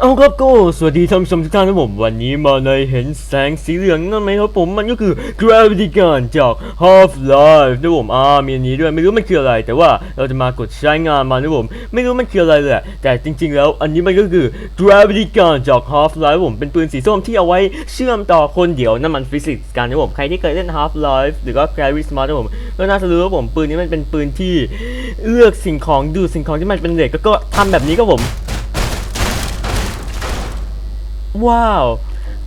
เอาครับก็สวัสดีท่านผู้ชมทุกท่านครับผมวันนี้มาในเห็นแสงสีเหลืองนั่นไหมครับผมมันก็คือ Gravity Gun จาก Half Life นะผมอ่ามีอันนี้ด้วยไม่รู้มันคืออะไร แต่ว่าเราจะมากดใช้งานมันนะผมไม่รู้มันคืออะไรเลยอะแต่จริง ๆ แล้วอันนี้มันก็คือ Gravity Gun จาก Half Life ผมเป็นปืนสีส้มที่เอาไว้เชื่อมต่อคนเดียวนั่นมันฟิสิกส์กันนะผมใครที่เคยเล่น Half Life หรือก็ Gravity Smart นะผมก็น่าจะรู้ว่าผมปืนนี้มันเป็นปืนที่เลือกสิ่งของดูสิ่งของที่มันเป็นเหล็กแล้วก็ทำแบบนี้ครับผม ว้าว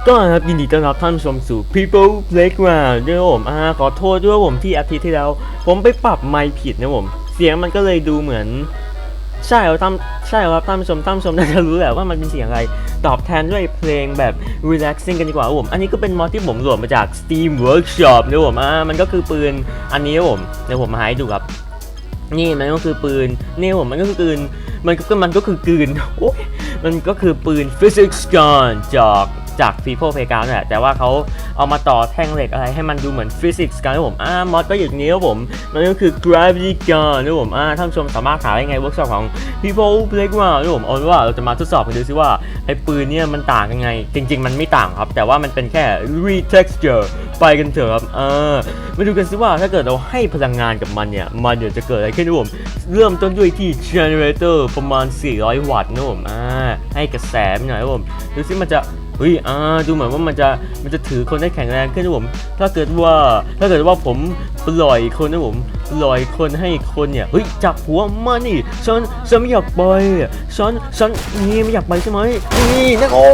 ก็นะครับยินดีต้อนรับท่านผู้ชมสู่ People Playground ด้วยผมอ่าขอโทษด้วยผมที่อาทิตย์ที่แล้ว ผมไปปรับไมค์ผิดนะผม เสียงมันก็เลยดูเหมือน ใช่ครับท่านใช่ครับท่านผู้ชมท่านผู้ชมน่าจะรู้แหละว่ามันเป็นเสียงอะไรตอบแทนด้วยเพลงแบบ relaxing กันดีกว่าผม อันนี้ก็เป็นมอดที่ผมโหลดมาจาก Steam Workshop นะผมอ่ามันก็คือปืนอันนี้ผมเดี๋ยวผมมาให้ดูครับ นี่มันก็คือปืนนี่ผมมันก็คือปืนมันก็มันก็คือปืนโอ้ย มันก็คือปืน physics gun จาก จาก people playground นั่แหละแต่ว่าเขาเอามาต่อแท่งเหล็กอะไรให้มันดูเหมือน physics gun นะผมอ่ามอดก็อย่างนี้ครับผมมันก็คือ gravity gun นะผมอ่าท่านชมสามารถหาได้ไงเวิร์กช็อปของ people playground นะผมเอาว่าเราจะมาทดสอบกันดูซิว่าไอ้ปืนเนี่ยมันต่างยังไง จริง ๆ มันไม่ต่างครับ แต่ว่ามันเป็นแค่ retexture ไปกันเถอะครับเออมาดูกันซิว่าถ้าเกิดเราให้พลังงานกับมันเนี่ย มันเดี๋ยวจะเกิดอะไรขึ้นนะผม เริ่มต้นด้วยที่ generator ประมาณ 400 วัตต์นะผมอ่าให้กระแสหน่อยครับผมดูซิมันจะ เฮ้ยอ่าดูเหมือนว่ามันจะมันจะถือคนได้แข็งแรงขึ้นนะผม ถ้าเกิดว่าถ้าเกิดว่าผมปล่อยคนนะผมปล่อยคนให้คนเนี่ยเฮ้ยจับหัวมานี่ฉันฉันไม่อยากไปอะฉันฉันนี่ไม่อยากไปใช่ไหมนี่นะโอ้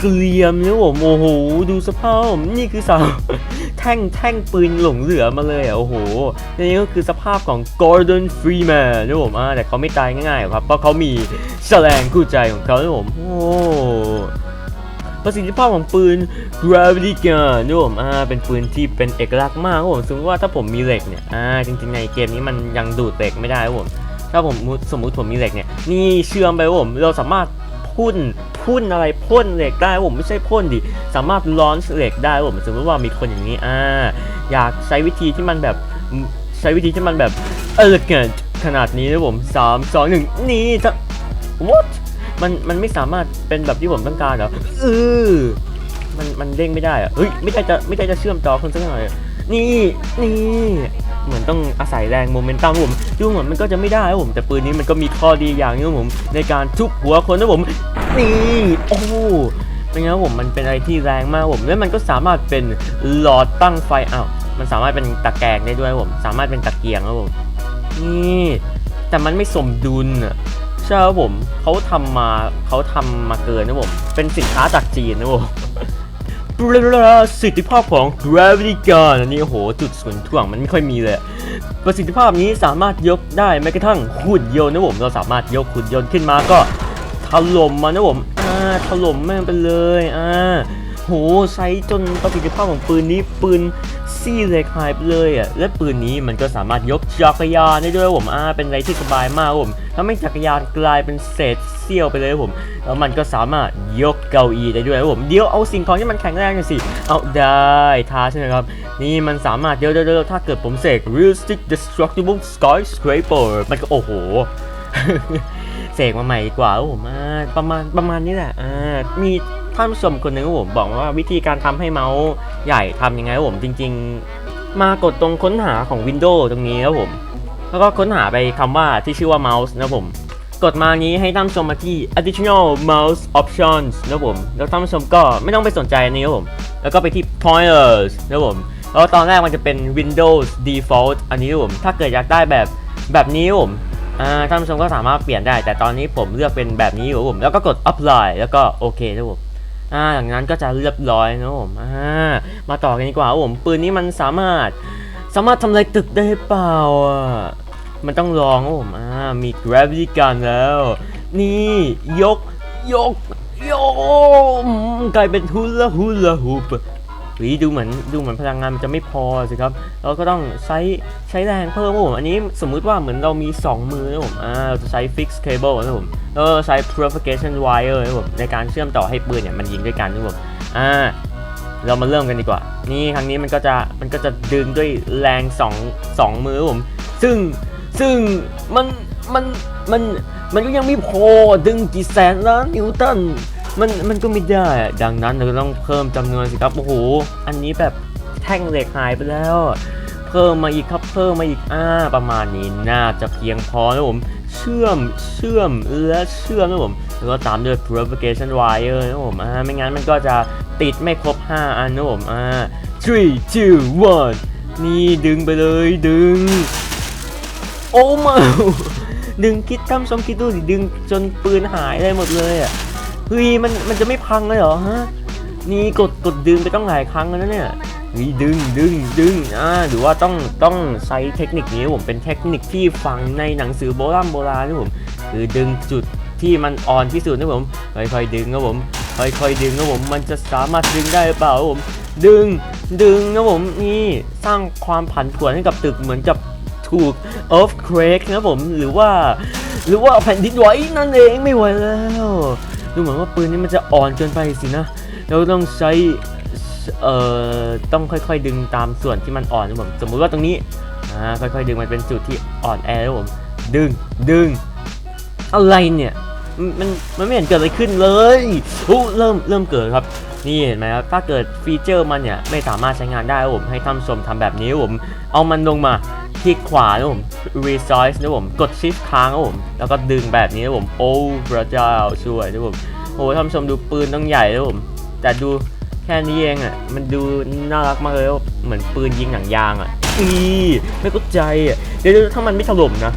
เกลียมนะผมโอ้โหดูสภาพผมนี่คือสาว ท่งแท่งปืนหลงเหลือมาเลยอะโอ้โหนี่ก็คือสภาพของ Gordon Freeman นะผมอ่าแต่เขาไม่ตายง่ายๆครับ เพราะเขามีแฉลงคู่ใจของเขานะผมโอ้ประสิทธิภาพของปืน Gravity Gun นะผมอ่าเป็นปืนที่เป็นเอกลักษณ์มากครับผมสมมติว่าถ้าผมมีเหล็กเนี่ยอ่าจริงๆในเกมนี้มันยังดูดเหล็กไม่ได้ครับผมถ้าผมสมมุติผมมีเหล็กเนี่ยนี่เชื่อมไปผมเราสามารถ พ่นพ่นอะไรพ่นเหล็กได้ผมไม่ใช่พ่นดิสามารถล้อนเหล็กได้ผมสมมติว่ามีคนอย่างนี้อ่าอยากใช้วิธีที่มันแบบใช้วิธีที่มันแบบ elegant ขนาดนี้นะผมสามสองหนึ่งนี่จะ what มันมันไม่สามารถเป็นแบบที่ผมต้องการเหรอเออมันมันเด้งไม่ได้อะเฮ้ยไม่ได้จะไม่ได้จะเชื่อมต่อคนสักหน่อยนี่นี่ เหมือนต้องอาศัยแรงโมเมนตัมผมดูเหมือนมันก็จะไม่ได้ครับผมแต่ปืนนี้มันก็มีข้อดีอย่างนึงผมในการทุบหัวคนนะผมนี่โอ้เป็นไงครับผมมันเป็นอะไรที่แรงมากผมแล้วมันก็สามารถเป็นหลอดตั้งไฟอ้าวมันสามารถเป็นตะแกรงได้ด้วยผม สามารถเป็นตะเกียงครับผมนี่แต่มันไม่สมดุลอะใช่ครับผมเขาทำมาเขาทำมาเกินนะผมเป็นสินค้าจากจีนนะผมประ สิทธิภาพของ gravity gun อันนี้โอ้โหจุดศูนย์ถ่วงมันไม่ค่อยมีเลย ประสิทธิภาพนี้สามารถยกได้แม้กระทั่งหุ่นยนต์นะผมเราสามารถยกหุ่นยนต์ขึ้นมาก็ถล่มมานนะผมอ่าถล่มแม่งไปเลยอ่าโหใช้จนประสิทธิภาพของปืนนี้ปืน ซี่เล็กหายไปเลยอะและปืนนี้มันก็สามารถยกจักรยานได้ด้วยผมอ่าเป็นอะไรที่สบายมากครับผมทำให้จักรยานกลายเป็นเศษเสี้ยวไปเลยครับผมแล้วมันก็สามารถยกเก้าอี้ได้ด้วยครับผมเดี๋ยวเอาสิ่งของที่มันแข็งแรงหน่อยสิเอาได้ท้าใช่ไหมครับนี่มันสามารถเดี๋ยวเดี๋ยวถ้าเกิดผมเสก realistic destructible skyscraper มันก็โอ้โหเสกมาใหม่ดีกว่าครับผมประมาณประมาณนี้แหละอ่ามี ท่านผู้ชมคนหนึ่งผมบอกว่าวิธีการทำให้เมาส์ใหญ่ทำยังไงผมจริง ๆ มากดตรงค้นหาของ Windows ตรงนี้ครับผม แล้วก็ค้นหาไปคำว่าที่ชื่อว่า mouse นะผม กดมานี้ให้ท่านผู้ชมมาที่ additional mouse options นะผม แล้วท่านผู้ชมก็ไม่ต้องไปสนใจนี้ครับผม แล้วก็ไปที่ pointers นะผม แล้วตอนแรกมันจะเป็น Windows default อันนี้ผม ถ้าเกิดอยากได้แบบแบบนี้ผมท่านผู้ชมก็สามารถเปลี่ยนได้ แต่ตอนนี้ผมเลือกเป็นแบบนี้ครับผม แล้วก็กด apply แล้วก็โอเคนะครับผม อ่าหลังนั้นก็จะเรียบร้อยนะผมอ่ามาต่อกันดีกว่าผมปืนนี้มันสามารถสามารถทำลายตึกได้เปล่าอะมันต้องลองผมอ่ามี gravity gun แล้ว นี่ยกยกยกกลายเป็นฮุลาฮุลาฮูป เฮ้ยดูเหมือนดูเหมือนพลังงานมันจะไม่พอสิครับ เราก็ต้องใช้ใช้แรงเพิ่มผมอันนี้สมมุติว่าเหมือนเรามี 2 มือนะผมอ่าเราจะใช้ fix cable นะผมแล้วใช้ propagation wire นะผมในการเชื่อมต่อให้ปืนเนี่ยมันยิงด้วยกันนะผมอ่าเรามาเริ่มกันดีกว่า นี่ครั้งนี้มันก็จะมันก็จะดึงด้วยแรงสองสองมือผม ซึ่งซึ่งมันมันมันมันก็ยังไม่พอดึงกี่แสนล้านนิวตัน มันมันก็ไม่ได้อะดังนั้นเราต้องเพิ่มจำนวนสิครับโอ้โหอันนี้แบบแท่งเหล็กหายไปแล้ว เพิ่มมาอีกครับเพิ่มมาอีกอ่าประมาณนี้น่าจะเพียงพอนะผมเชื่อมเชื่อมและเชื่อมนะผมแล้วก็ตามด้วย propagation wire นะผมอ่าไม่งั้นมันก็จะติดไม่ครบ 5 อันนะผมอ่า three two one นี่ดึงไปเลยดึง โอ้มาดึงคิดทำสมคิดดูสิดึงจนปืนหายได้หมดเลยอะ เฮ้ยมันมันจะไม่พังเลยเหรอฮะนี่กดกดดึงไปต้องหลายครั้งแล้วเนี่ยเฮ้ยดึงดึงดึงอ่าหรือว่าต้องต้องใช้เทคนิคนี้ผมเป็นเทคนิคที่ฟังในหนังสือโบราณโบราณนะผมคือดึงจุดที่มันอ่อนที่สุดนะผมค่อยๆดึงนะผมค่อยๆดึงนะผมมันจะสามารถดึงได้หรือเปล่าผมดึงดึงนะผมนี่สร้างความผันผวนให้กับตึกเหมือนกับถูก earthquake นะผมหรือว่า หรือว่าแผ่นดินไหวนั่นเองไม่ไหวแล้ว ดูเหมือนว่าปืนนี้มันจะอ่อนเกินไปสินะ เราต้องใช้ เอ่อ ต้องค่อยๆดึงตามส่วนที่มันอ่อนนะผม สมมุติว่าตรงนี้ อ่า ค่อยๆดึงมันเป็นจุดที่อ่อนแอนะผม ดึง ดึง อะไรเนี่ย มัน มันไม่เห็นเกิดอะไรขึ้นเลยโอ้เริ่ม เริ่มเกิดครับ นี่เห็นไหมครับ ถ้าเกิดฟีเจอร์มันเนี่ยไม่สามารถใช้งานได้ผม ให้ท่านชมทำแบบนี้ผม เอามันลงมา ลิกขวานะผม resize นะผม กด shift ค้างนะผม แล้วก็ดึงแบบนี้นะผม โอ้พระเจ้าช่วยนะผม โอ้ท่านผู้ชมดูปืนต้องใหญ่นะผม แต่ดูแค่นี้เองอะ มันดูน่ารักมากเลยว่าเหมือนปืนยิงหนังยางอะอีไม่เข้าใจอะ เดี๋ยวถ้ามันไม่ถล่มนะ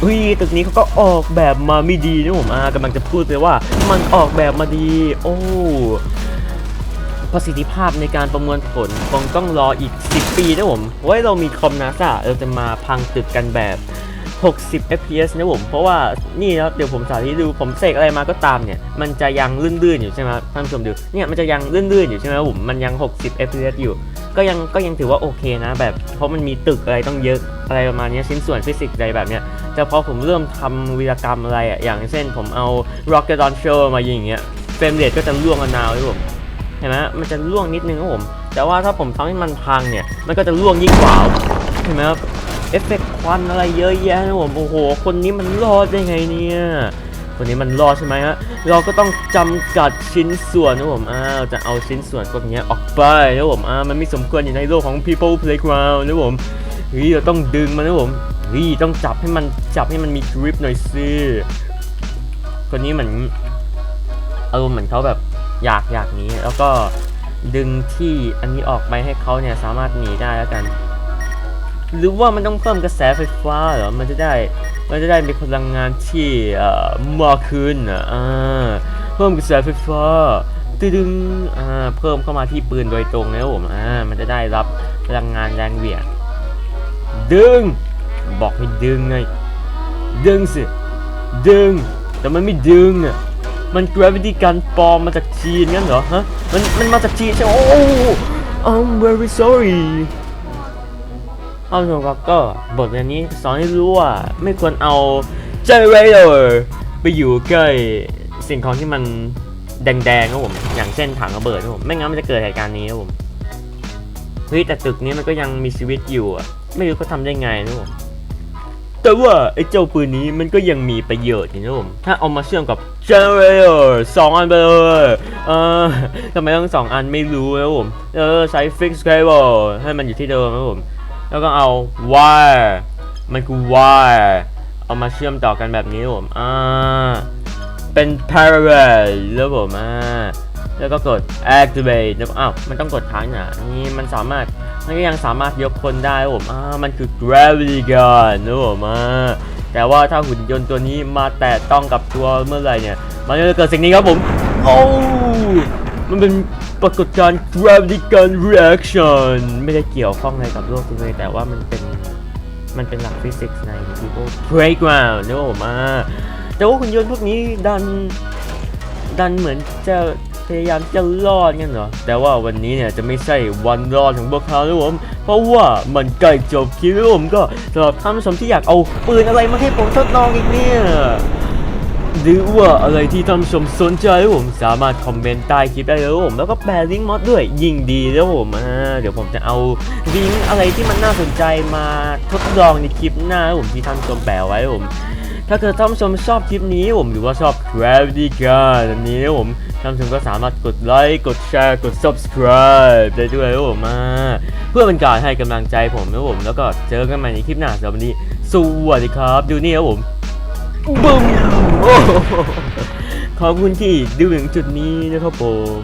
เฮ้ยตึกนี้เขาก็ออกแบบมาไม่ดีนะผมอ่ากำลังจะพูดไปว่า มันออกแบบมาดี โอ้ ประสิทธิภาพในการประมวลผลคงต้องรออีก 10 ปีนะผมไว้เรามีคอมนาซาเราจะมาพังตึกกันแบบ 60 fps นะผม เพราะว่านี่นะเดี๋ยวผมสาธิตดู ผมเสกอะไรมาก็ตามเนี่ย มันจะยังลื่นๆอยู่ใช่ไหมท่านผู้ชมดู เนี่ยมันจะยังลื่นๆอยู่ใช่ไหมผม มันยัง 60 fps อยู่ ก็ยังก็ยังถือว่าโอเคนะแบบ เพราะมันมีตึกอะไรต้องเยอะอะไรประมาณนี้ชิ้นส่วนฟิสิกส์อะไรแบบเนี้ย แต่พอผมเริ่มทำวีรกรรมอะไรอะ อย่างเช่นผมเอา rocket launcher มายิงอย่างเงี้ย เฟรมเรทก็จะล่วงกันนาวเลยผม เห็นไหมมันจะล่วงนิดนึงครับผม แต่ว่าถ้าผมทำให้มันพังเนี่ย มันก็จะล่วงยิ่งกว่า เห็นไหมครับ เอฟเฟกต์ควันอะไรเยอะแยะนะผม โอ้โห คนนี้มันรอดได้ไงเนี่ยคนนี้มันรอดใช่ไหมฮะ เราก็ต้องจำกัดชิ้นส่วนนะผม อ้าว จะเอาชิ้นส่วนพวกนี้ออกไปนะผมอ่าว มันไม่สมควรอยู่ในโลกของ people playground นะผมเฮ้ยเราต้องดึงมันนะผมเฮ้ยต้องจับให้มันจับให้มันมีกริปหน่อยสิคนนี้เหมือนอารมณ์เหมือนเขาแบบ อยากอยากหนีแล้วก็ดึงที่อันนี้ออกไปให้เขาเนี่ยสามารถหนีได้แล้วกัน หรือว่ามันต้องเพิ่มกระแสไฟฟ้าเหรอมันจะได้มันจะได้มีพลังงานที่เอ่อมากขึ้นอ่าเพิ่มกระแสไฟฟ้าตึงอ่าเพิ่มเข้ามาที่ปืนโดยตรงนะครับผมอ่ามันจะได้รับพลังงานแรงเหวี่ยงดึง บอกให้ดึงไงดึงสิดึงแต่มันไม่ดึงอะ มัน gravity กันปลอมมาจากจีนงั้นเหรอฮะมันมันมาจากจีนใช่ไหมโอ้ I'm very sorry ท่านผู้ชมครับก็บทเรียนนี้สอนให้รู้ว่าไม่ควรเอา generator ไปอยู่ใกล้สิ่งของที่มันแดงๆครับผมอย่างเช่นถังระเบิดครับผมไม่งั้นมันจะเกิดเหตุการณ์นี้ครับผมเฮ้ยแต่ตึกนี้มันก็ยังมีชีวิตอยู่อะไม่รู้เขาทำได้ไงนะผม แต่ว่าไอ้เจ้าปืนนี้มันก็ยังมีประโยชน์อยู่นะผมถ้าเอามาเชื่อมกับ generator สองอันไปเลยเออทำไมต้องสองอันไม่รู้นะผมเออใช้ fix cable ให้มันอยู่ที่เดิมนะผมแล้วก็เอา wire มันคือ wire เอามาเชื่อมต่อกันแบบนี้นะผมอ่าเป็น parallel แล้วผมอ่า แล้วก็กด activate แล้วอ้าวมันต้องกดค้างนะนี่มันสามารถมันก็ยังสามารถยกคนได้ผมอ่ามันคือ gravity gun นะผมอ่าแต่ว่าถ้าหุ่นยนต์ตัวนี้มาแตะต้องกับตัวเมื่อไหร่เนี่ย มันจะเกิดสิ่งนี้ครับผมโอ้มันเป็นปรากฏการณ์ gravity gun reaction ไม่ได้เกี่ยวข้องอะไรกับโลกจริงเลยแต่ว่ามันเป็นมันเป็นหลักฟิสิกส์ใน people playground นะผมอ่าแต่ว่าหุ่นยนต์พวกนี้ดันดันเหมือนจะ พยายามจะรอดงั้นเหรอ แต่ว่าวันนี้เนี่ยจะไม่ใช่วันรอดของพวกเขานะผม เพราะว่ามันใกล้จบคลิปแล้วผมก็สำหรับท่านผู้ชมที่อยากเอาปืนอะไรมาให้ผมทดลองอีกเนี่ยหรือว่าอะไรที่ท่านผู้ชมสนใจผมสามารถคอมเมนต์ใต้คลิปได้เลยผมแล้วก็แปะลิงก์มอดด้วยยิ่งดีแล้วผมอ่าเดี๋ยวผมจะเอาลิงก์อะไรที่มันน่าสนใจมาทดลองในคลิปหน้าผมที่ท่านผู้ชมแปะไว้ผม ถ้าเกิดท่านผู้ชมชอบคลิปนี้ผมหรือว่าชอบ Gravity Gun อันนี้นะผมท่านผู้ชมก็สามารถกดไลค์ กดแชร์ กด subscribe ได้ด้วยนะผมมาเพื่อเป็นการให้กำลังใจผมนะผมแล้วก็เจอกันใหม่ในคลิปหน้าสำหรับวันนี้ สวัสดีครับ ดูนี่ครับผมบึ้มขอบคุณที่ดูถึงจุดนี้นะครับผม